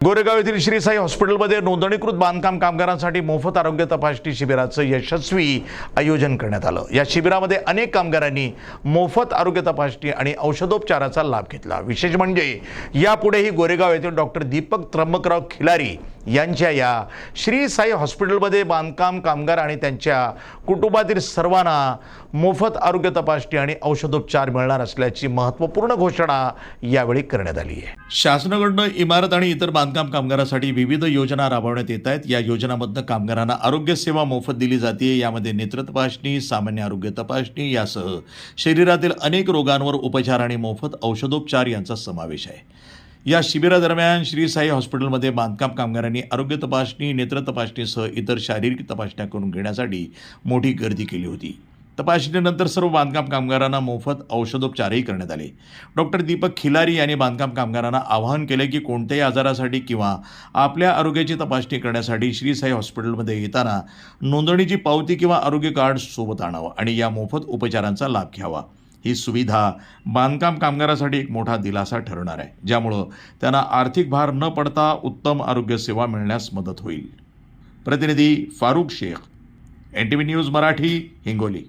गोरेगाव येथील श्रीसाई हॉस्पिटलमध्ये नोंदणीकृत बांधकाम कामगारांसाठी मोफत आरोग्य तपासणी शिबिराचं यशस्वी आयोजन करण्यात आलं. या शिबिरामध्ये अनेक कामगारांनी मोफत आरोग्य तपासणी आणि औषधोपचाराचा लाभ घेतला. विशेष म्हणजे यापुढेही गोरेगाव येथील डॉक्टर दीपक त्र्यंबकराव खिलारी यांच्या या श्री साई हॉस्पिटलमध्ये बांधकाम कामगार आणि त्यांच्या कुटुंबातील सर्वांना मोफत आरोग्य तपासणी आणि औषधोपचार मिळणार असल्याची महत्त्वपूर्ण घोषणा यावेळी करण्यात आली आहे. शासनाकडनं इमारत आणि इतर बांधकाम कामगारासाठी विविध योजना राबवण्यात येत आहेत. या योजनामधनं कामगारांना आरोग्य सेवा मोफत दिली जाते. यामध्ये नेत्र तपासणी सामान्य आरोग्य तपासणी यासह शरीरातील अनेक रोगांवर उपचार आणि मोफत औषधोपचार यांचा समावेश आहे. या शिबिरादरम्यान श्री साई हॉस्पिटलमध्ये बांधकाम कामगारांनी आरोग्य तपासणी नेत्र तपासणीसह इतर शारीरिक तपासण्या करून घेण्यासाठी मोठी गर्दी केली होती. तपासणीनंतर सर्व बांधकाम कामगारांना मोफत औषधोपचारही करण्यात आले. डॉक्टर दीपक खिलारी यांनी बांधकाम कामगारांना आवाहन केले की कोणत्याही आजारासाठी किंवा आपल्या आरोग्याची तपासणी करण्यासाठी श्री साई हॉस्पिटलमध्ये येताना नोंदणीची पावती किंवा आरोग्य कार्ड सोबत आणावं आणि या मोफत उपचारांचा लाभ घ्यावा. ही सुविधा बांधकाम कामगारासाठी एक मोठा दिलासा ठरणार आहे ज्यामुळं त्यांना आर्थिक भार न पडता उत्तम आरोग्यसेवा मिळण्यास मदत होईल. प्रतिनिधी Farukh Shaikh N T V news Marathi Hingoli.